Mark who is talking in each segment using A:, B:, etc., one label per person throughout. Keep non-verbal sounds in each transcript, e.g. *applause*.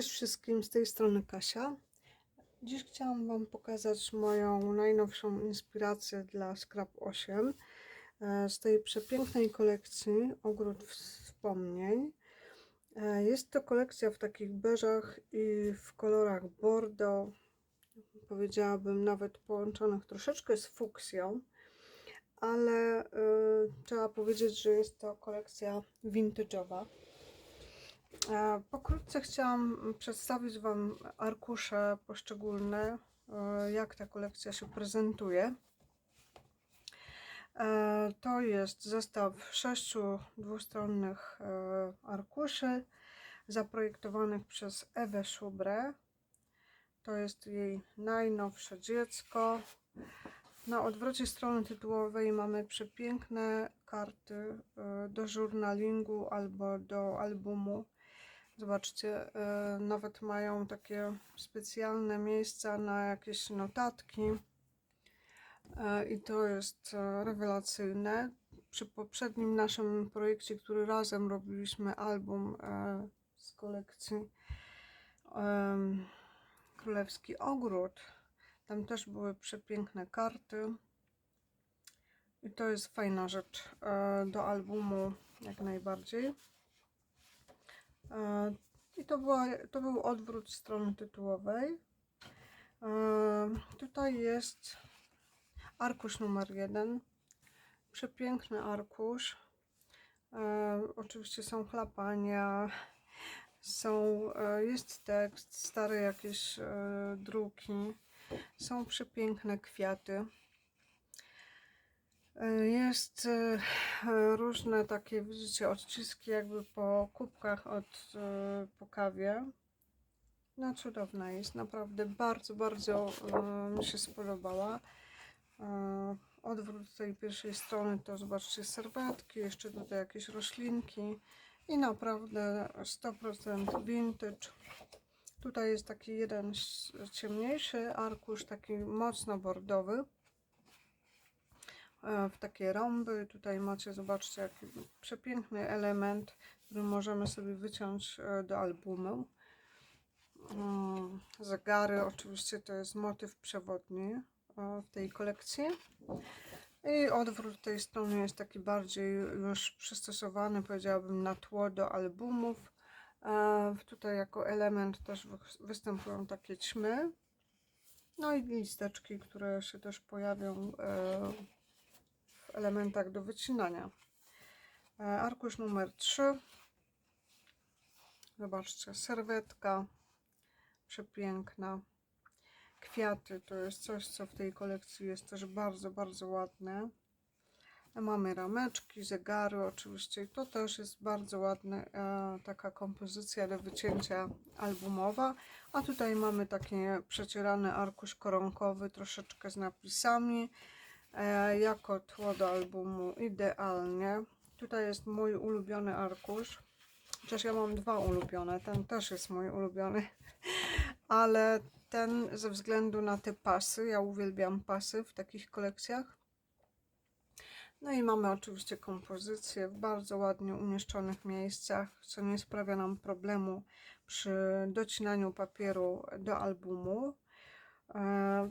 A: Cześć wszystkim, z tej strony Kasia. Dziś chciałam Wam pokazać moją najnowszą inspirację dla Scrap 8 e, z tej przepięknej kolekcji Ogród Wspomnień. E, Jest to kolekcja w takich beżach i w kolorach bordeaux, powiedziałabym nawet połączonych troszeczkę z fuksją, ale e, trzeba powiedzieć, że jest to kolekcja vintage'owa. E, Pokrótce chciałam przedstawić Wam arkusze poszczególne, e, jak ta kolekcja się prezentuje. E, To jest zestaw sześciu dwustronnych arkuszy zaprojektowanych przez Ewę Szubrę. To jest jej najnowsze dziecko. Na odwrocie strony tytułowej mamy przepiękne karty do żurnalingu albo do albumu. Zobaczcie, e, nawet mają takie specjalne miejsca na jakieś notatki. E, I to jest e, rewelacyjne. Przy poprzednim naszym projekcie, który razem robiliśmy album z kolekcji Królewski Ogród, tam też były przepiękne karty. I to jest fajna rzecz do albumu, jak najbardziej. I to, była, to był odwrót strony tytułowej. Tutaj jest arkusz numer jeden. Przepiękny arkusz. E, Oczywiście są chlapania, są, e, jest tekst, stare jakieś e, druki, są przepiękne kwiaty. Jest e, różne takie, widzicie, odciski jakby po kubkach od, e, po kawie. No cudowna jest, naprawdę bardzo, bardzo e, mi się spodobała. Odwrót tej pierwszej strony to zobaczcie serwetki, jeszcze tutaj jakieś roślinki i naprawdę 100% vintage. Tutaj jest taki jeden ciemniejszy arkusz, taki mocno bordowy w takie rąby. Tutaj macie, zobaczcie, jaki przepiękny element, który możemy sobie wyciąć e, do albumu. Mm, Zegary, oczywiście to jest motyw przewodni e, w tej kolekcji. I odwrót tej strony jest taki bardziej już przystosowany, powiedziałabym, na tło do albumów. E, Tutaj jako element też wy- występują takie ćmy. No i listeczki, które się też pojawią e, elementach do wycinania. E, Arkusz numer 3. Zobaczcie, serwetka przepiękna. Kwiaty to jest coś, co w tej kolekcji jest też bardzo, bardzo ładne. Mamy rameczki, zegary oczywiście. To też jest bardzo ładna e, taka kompozycja do wycięcia albumowa. A tutaj mamy taki przecierany arkusz koronkowy, troszeczkę z napisami. E, jako tło do albumu idealnie. Tutaj jest mój ulubiony arkusz. Chociaż ja mam dwa ulubione. Ten też jest mój ulubiony. *laughs* Ale ten ze względu na te pasy, ja uwielbiam pasy w takich kolekcjach. No i mamy oczywiście kompozycje w bardzo ładnie umieszczonych miejscach, co nie sprawia nam problemu przy docinaniu papieru do albumu. E,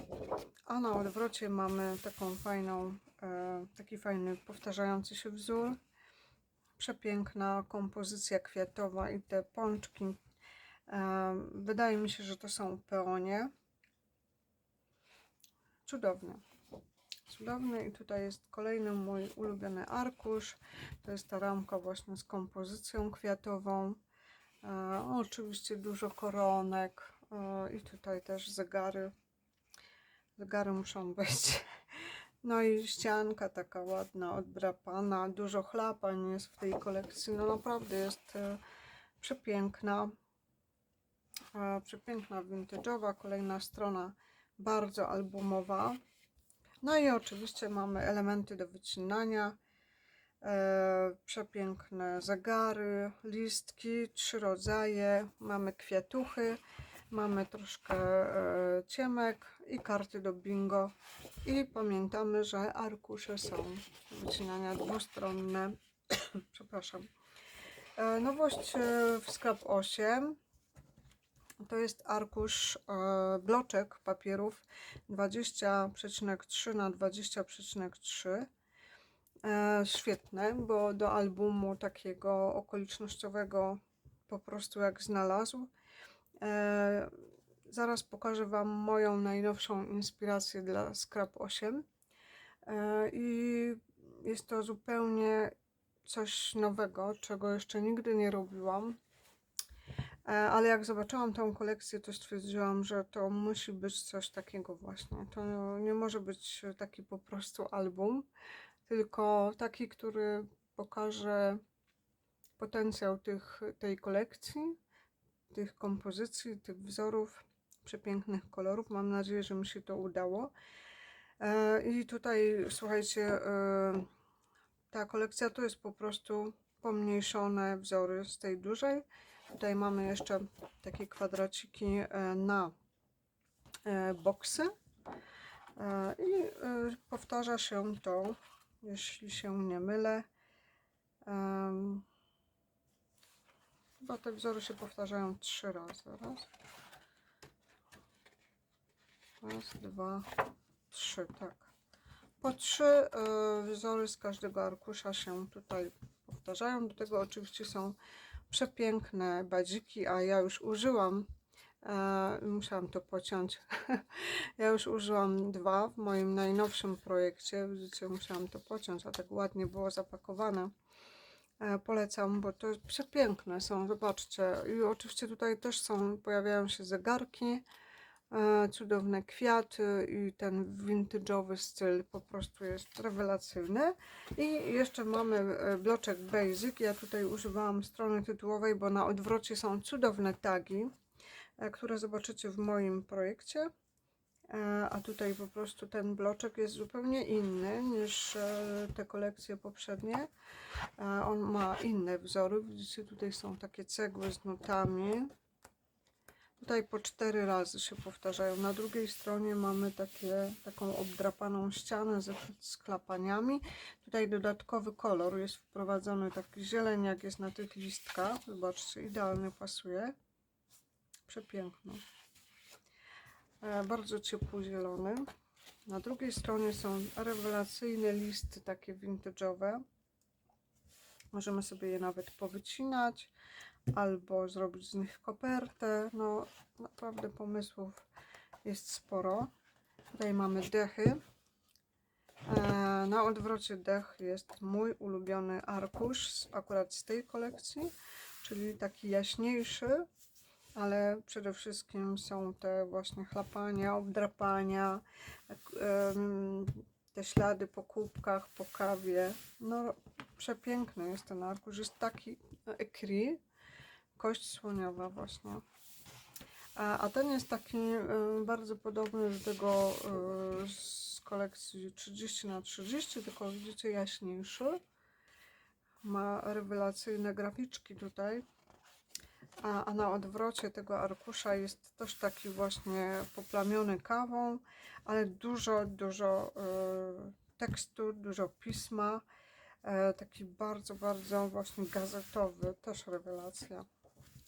A: A na odwrocie mamy taką fajną, e, taki fajny powtarzający się wzór. Przepiękna kompozycja kwiatowa i te pączki. e, Wydaje mi się, że to są peonie. Cudowne. Cudowny i tutaj jest kolejny mój ulubiony arkusz. To jest ta ramka właśnie z kompozycją kwiatową. Oczywiście dużo koronek i tutaj też zegary. Zegary muszą być. *laughs* No i ścianka taka ładna, oddrapana. Dużo chlapań jest w tej kolekcji. No naprawdę jest e, przepiękna. E, przepiękna, vintage'owa. Kolejna strona bardzo albumowa. No i oczywiście mamy elementy do wycinania. E, przepiękne zegary, listki, trzy rodzaje. Mamy kwiatuchy, mamy troszkę e, ciemek i karty do bingo. I pamiętamy, że arkusze są wycinania dwustronne. *coughs* Przepraszam. E, nowość e, w Scrap 8 To jest arkusz, bloczek papierów 20,3 na 20,3. E, świetne, bo do albumu takiego okolicznościowego po prostu jak znalazł. E, zaraz pokażę Wam moją najnowszą inspirację dla Scrap 8. E, I jest to zupełnie coś nowego, czego jeszcze nigdy nie robiłam. E, Ale jak zobaczyłam tą kolekcję, to stwierdziłam, że to musi być coś takiego właśnie. To nie może być taki po prostu album, tylko taki, który pokaże potencjał tych, tej kolekcji, tych kompozycji, tych wzorów, przepięknych kolorów. Mam nadzieję, że mi się to udało. E, I tutaj, słuchajcie, e, ta kolekcja to jest po prostu pomniejszone wzory z tej dużej. Tutaj mamy jeszcze takie kwadraciki e, na boksy. I powtarza się to, jeśli się nie mylę. Chyba te wzory się powtarzają trzy razy. Raz, raz dwa, trzy, tak. Po trzy e, wzory z każdego arkusza się tutaj powtarzają. Do tego oczywiście są przepiękne badziki, a ja już użyłam, e, musiałam to pociąć. *laughs* ja już użyłam dwa w moim najnowszym projekcie. Widzicie, musiałam to pociąć, a tak ładnie było zapakowane. E, polecam, bo to przepiękne są, zobaczcie. I oczywiście tutaj też są, pojawiają się zegarki, e, cudowne kwiaty i ten vintage'owy styl po prostu jest rewelacyjny. I jeszcze mamy e, bloczek Basic. Ja tutaj używałam strony tytułowej, bo na odwrocie są cudowne tagi, które zobaczycie w moim projekcie. E, A tutaj po prostu ten bloczek jest zupełnie inny niż e, te kolekcje poprzednie. E, On ma inne wzory. Widzicie, tutaj są takie cegły z nutami. Tutaj po cztery razy się powtarzają. Na drugiej stronie mamy takie, taką obdrapaną ścianę ze sklapaniami. Tutaj dodatkowy kolor jest wprowadzony, taki zieleń jak jest na tych listkach. Zobaczcie, idealnie pasuje. Przepiękno. E, Bardzo ciepły zielony. Na drugiej stronie są rewelacyjne listy takie vintage'owe. Możemy sobie je nawet powycinać albo zrobić z nich kopertę. No naprawdę pomysłów jest sporo. Tutaj mamy dechy. E, Na odwrocie dech jest mój ulubiony arkusz akurat z tej kolekcji, czyli taki jaśniejszy, ale przede wszystkim są te właśnie chlapania, obdrapania, te ślady po kubkach, po kawie. No przepiękny jest ten arkusz, jest taki ekri, kość słoniowa właśnie. A, ten jest taki bardzo podobny do tego e, z kolekcji 30 na 30 tylko widzicie jaśniejszy. Ma rewelacyjne graficzki tutaj. A, a na odwrocie tego arkusza jest też taki właśnie poplamiony kawą, ale dużo, dużo e, tekstu, dużo pisma. E, taki bardzo, bardzo właśnie gazetowy, też rewelacja.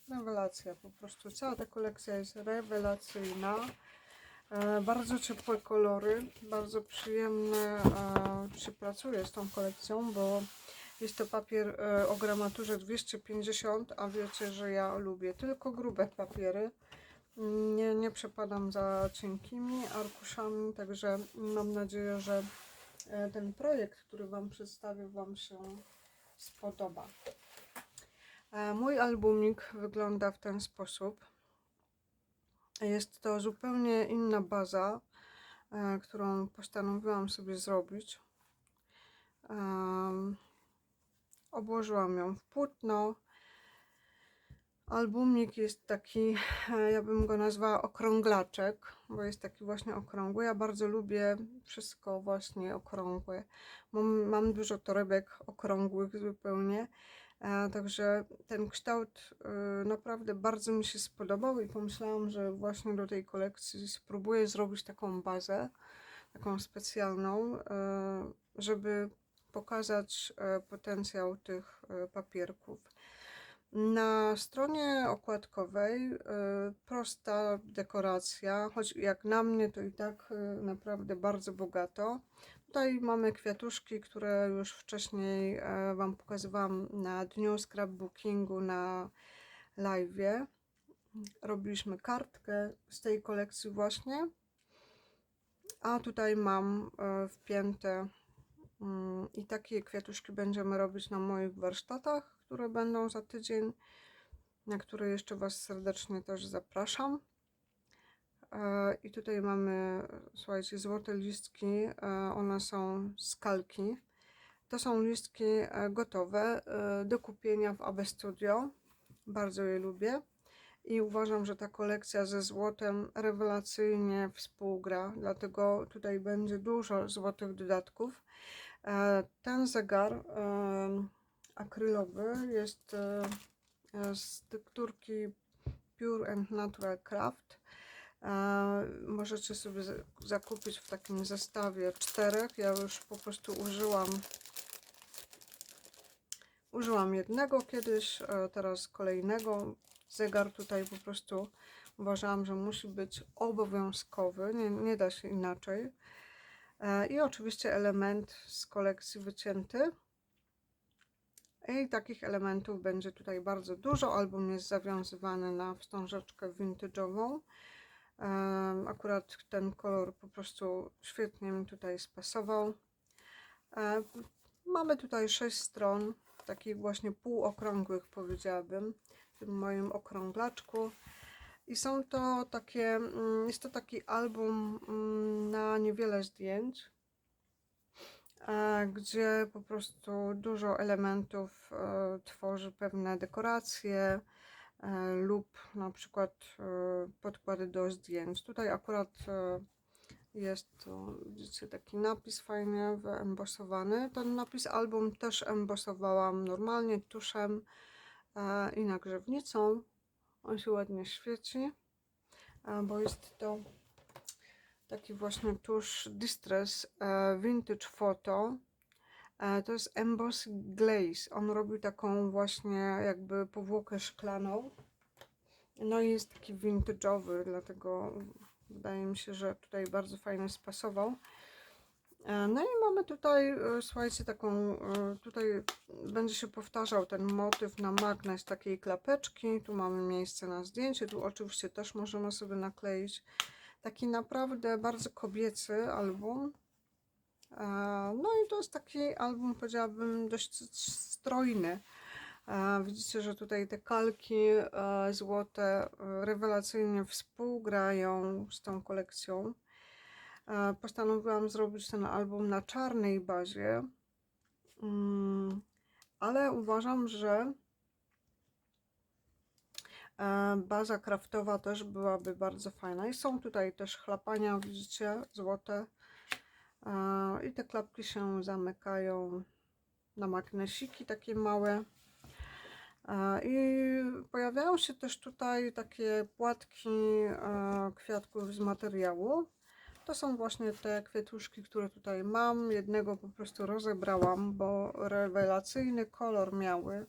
A: Rewelacja, po prostu cała ta kolekcja jest rewelacyjna. E, bardzo ciepłe kolory, bardzo przyjemne e, się pracuje z tą kolekcją, bo jest to papier e, o gramaturze 250, a wiecie, że ja lubię tylko grube papiery. Nie, nie przepadam za cienkimi arkuszami, także mam nadzieję, że e, ten projekt, który Wam przedstawię, Wam się spodoba. E, Mój albumik wygląda w ten sposób. Jest to zupełnie inna baza, którą postanowiłam sobie zrobić. Obłożyłam ją w płótno. Albumik jest taki, e, ja bym go nazwała okrąglaczek, bo jest taki właśnie okrągły. Ja bardzo lubię wszystko właśnie okrągłe. Mam, mam dużo torebek okrągłych zupełnie. E, Także ten kształt e, naprawdę bardzo mi się spodobał i pomyślałam, że właśnie do tej kolekcji spróbuję zrobić taką bazę, taką specjalną, żeby pokazać e, potencjał tych e, papierków. Na stronie okładkowej y, prosta dekoracja, choć jak na mnie to i tak naprawdę bardzo bogato. Tutaj mamy kwiatuszki, które już wcześniej e, Wam pokazywałam na dniu scrapbookingu na live. Robiliśmy kartkę z tej kolekcji właśnie. A tutaj mam e, wpięte i takie kwiatuszki będziemy robić na moich warsztatach, które będą za tydzień, na które jeszcze Was serdecznie też zapraszam. E, I tutaj mamy, słuchajcie, złote listki. e, One są z kalki. To są listki e, gotowe do kupienia w AB Studio. Bardzo je lubię. I uważam, że ta kolekcja ze złotem rewelacyjnie współgra, dlatego tutaj będzie dużo złotych dodatków. E, Ten zegar akrylowy jest e, e, z tekturki Pure and Natural Craft. Możecie sobie za- zakupić w takim zestawie czterech. Ja już po prostu użyłam użyłam jednego kiedyś, teraz kolejnego. Zegar tutaj po prostu uważałam, że musi być obowiązkowy, nie, nie da się inaczej. E, I oczywiście element z kolekcji wycięty. I takich elementów będzie tutaj bardzo dużo. Album jest zawiązywany na wstążeczkę vintage'ową. Em, Akurat ten kolor po prostu świetnie mi tutaj spasował. E, Mamy tutaj sześć stron, takich właśnie półokrągłych powiedziałabym, w tym moim okrąglaczku. I są to takie, mm, jest to taki album mm, na niewiele zdjęć, e, gdzie po prostu dużo elementów e, tworzy pewne dekoracje e, lub na przykład podkłady do zdjęć. Tutaj akurat jest widzicie, taki napis fajnie wyembosowany. Ten napis album też embosowałam normalnie tuszem i nagrzewnicą. On się ładnie świeci, bo jest to taki właśnie tusz Distress e, Vintage Photo. E, to jest Emboss Glaze. On robił taką właśnie jakby powłokę szklaną. No i jest taki vintage'owy, dlatego wydaje mi się, że tutaj bardzo fajnie spasował. E, No i mamy tutaj, e, słuchajcie, taką, e, tutaj będzie się powtarzał ten motyw na magnes takiej klapeczki. Tu mamy miejsce na zdjęcie, tu oczywiście też możemy sobie nakleić. Taki naprawdę bardzo kobiecy album. No i to jest taki album, powiedziałabym, dość strojny. Widzicie, że tutaj te kalki złote rewelacyjnie współgrają z tą kolekcją. E, Postanowiłam zrobić ten album na czarnej bazie, Mm, ale uważam, że e, baza kraftowa też byłaby bardzo fajna. I są tutaj też chlapania, widzicie, złote. E, I te klapki się zamykają na magnesiki takie małe. I pojawiają się też tutaj takie płatki kwiatków z materiału. To są właśnie te kwiatuszki, które tutaj mam. Jednego po prostu rozebrałam, bo rewelacyjny kolor miały.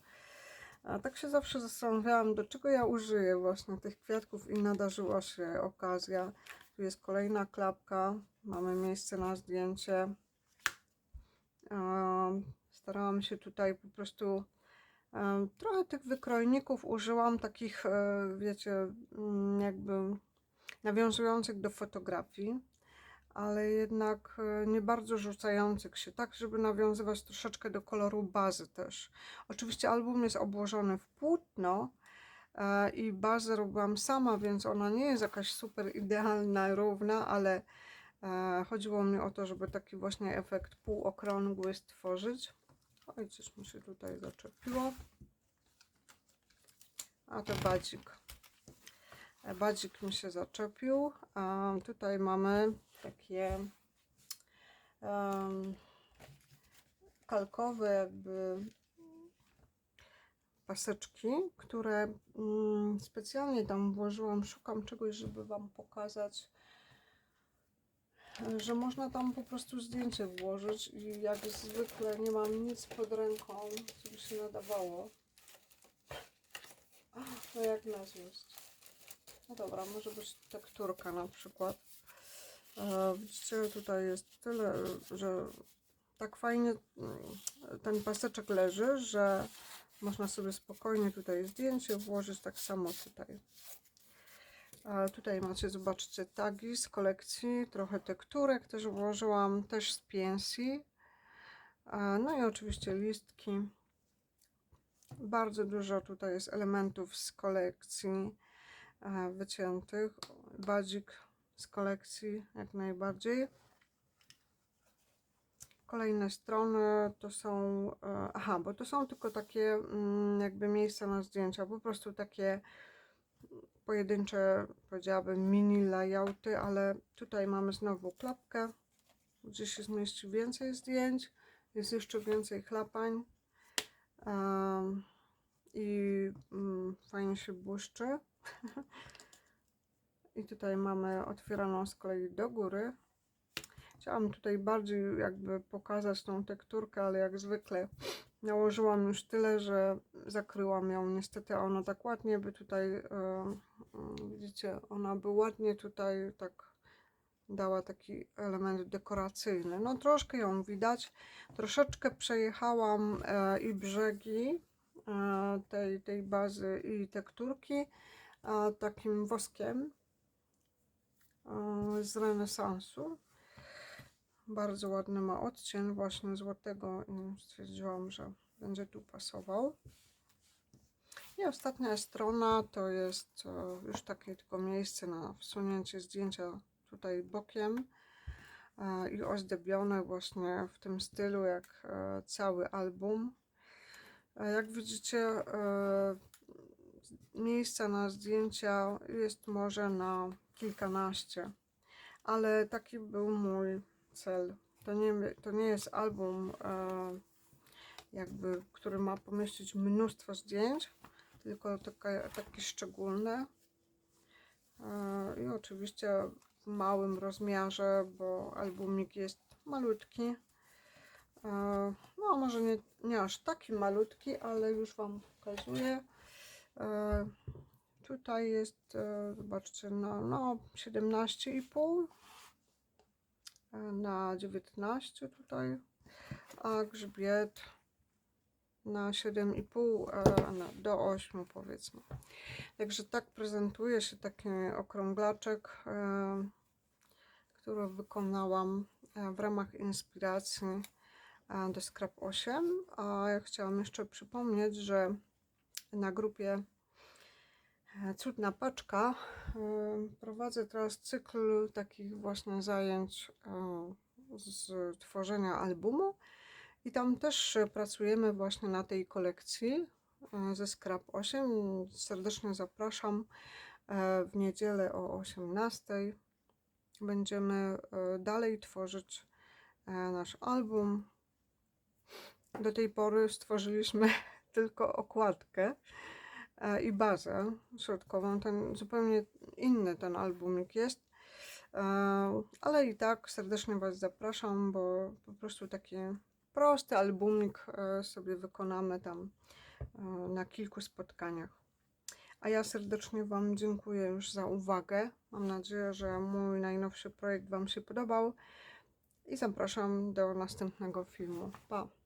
A: A tak się zawsze zastanawiałam, do czego ja użyję właśnie tych kwiatków i nadarzyła się okazja. Tu jest kolejna klapka. Mamy miejsce na zdjęcie. E, Starałam się tutaj po prostu Em, Trochę tych wykrojników użyłam, takich, e, wiecie, mm, jakby nawiązujących do fotografii, ale jednak e, nie bardzo rzucających się, tak, żeby nawiązywać troszeczkę do koloru bazy też. Oczywiście album jest obłożony w płótno e, i bazę robiłam sama, więc ona nie jest jakaś super idealna, równa, ale e, chodziło mi o to, żeby taki właśnie efekt półokrągły stworzyć. Oj, coś mi się tutaj zaczepiło. A to badzik. Badzik mi się zaczepił. A tutaj mamy takie em, kalkowe jakby paseczki, które mm, specjalnie tam włożyłam. Szukam czegoś, żeby Wam pokazać, że można tam po prostu zdjęcie włożyć i jak zwykle nie mam nic pod ręką, co by się nadawało. No jak nazwać? No dobra, może być tekturka na przykład. E, Widzicie, tutaj jest tyle, że tak fajnie mm, ten paseczek leży, że można sobie spokojnie tutaj zdjęcie włożyć, tak samo tutaj. A tutaj macie, zobaczcie, tagi z kolekcji, trochę tekturek też włożyłam, też z PNC. E, No i oczywiście listki. Bardzo dużo tutaj jest elementów z kolekcji e, wyciętych. Badzik z kolekcji jak najbardziej. Kolejne strony to są, e, aha, bo to są tylko takie mm, jakby miejsca na zdjęcia, po prostu takie pojedyncze, powiedziałabym, mini layouty, ale tutaj mamy znowu klapkę, gdzie się zmieści więcej zdjęć, jest jeszcze więcej chlapań em, i mm, fajnie się błyszczy. *laughs* I tutaj mamy otwieraną z kolei do góry. Chciałam tutaj bardziej jakby pokazać tą tekturkę, ale jak zwykle nałożyłam już tyle, że zakryłam ją. Niestety ona tak ładnie by tutaj, widzicie, ona by ładnie tutaj tak dała taki element dekoracyjny. No troszkę ją widać. Troszeczkę przejechałam e, i brzegi e, tej, tej bazy i tekturki takim woskiem z renesansu. Bardzo ładny ma odcień właśnie złotego i stwierdziłam, że będzie tu pasował. I ostatnia strona to jest e, już takie tylko miejsce na wsunięcie zdjęcia tutaj bokiem e, i ozdobione właśnie w tym stylu jak e, cały album. Jak widzicie, miejsca na zdjęcia jest może na kilkanaście, ale taki był mój cel. To nie, to nie jest album, e, jakby, który ma pomieścić mnóstwo zdjęć, tylko takie, takie szczególne. E, I oczywiście w małym rozmiarze, bo albumik jest malutki. E, No, może nie, nie aż taki malutki, ale już Wam pokazuję. Tutaj jest, e, zobaczcie, no, no 17,5 e, na 19 tutaj, a grzbiet na 7,5 e, na- do 8 powiedzmy. Także tak prezentuje się taki okrąglaczek, który wykonałam w ramach inspiracji do Scrap 8. A ja chciałam jeszcze przypomnieć, że na grupie Cudna Paczka e, prowadzę teraz cykl takich właśnie zajęć e, z tworzenia albumu. I tam też e, pracujemy właśnie na tej kolekcji e, ze Scrap 8. Serdecznie zapraszam e, w niedzielę o 18. Będziemy e, dalej tworzyć e, nasz album. Do tej pory stworzyliśmy *laughs* tylko okładkę e, i bazę środkową. Ten zupełnie inny ten albumik jest. E, Ale i tak serdecznie Was zapraszam, bo po prostu taki prosty albumik e, sobie wykonamy tam e, na kilku spotkaniach. A ja serdecznie Wam dziękuję już za uwagę. Mam nadzieję, że mój najnowszy projekt Wam się podobał i zapraszam do następnego filmu. Pa!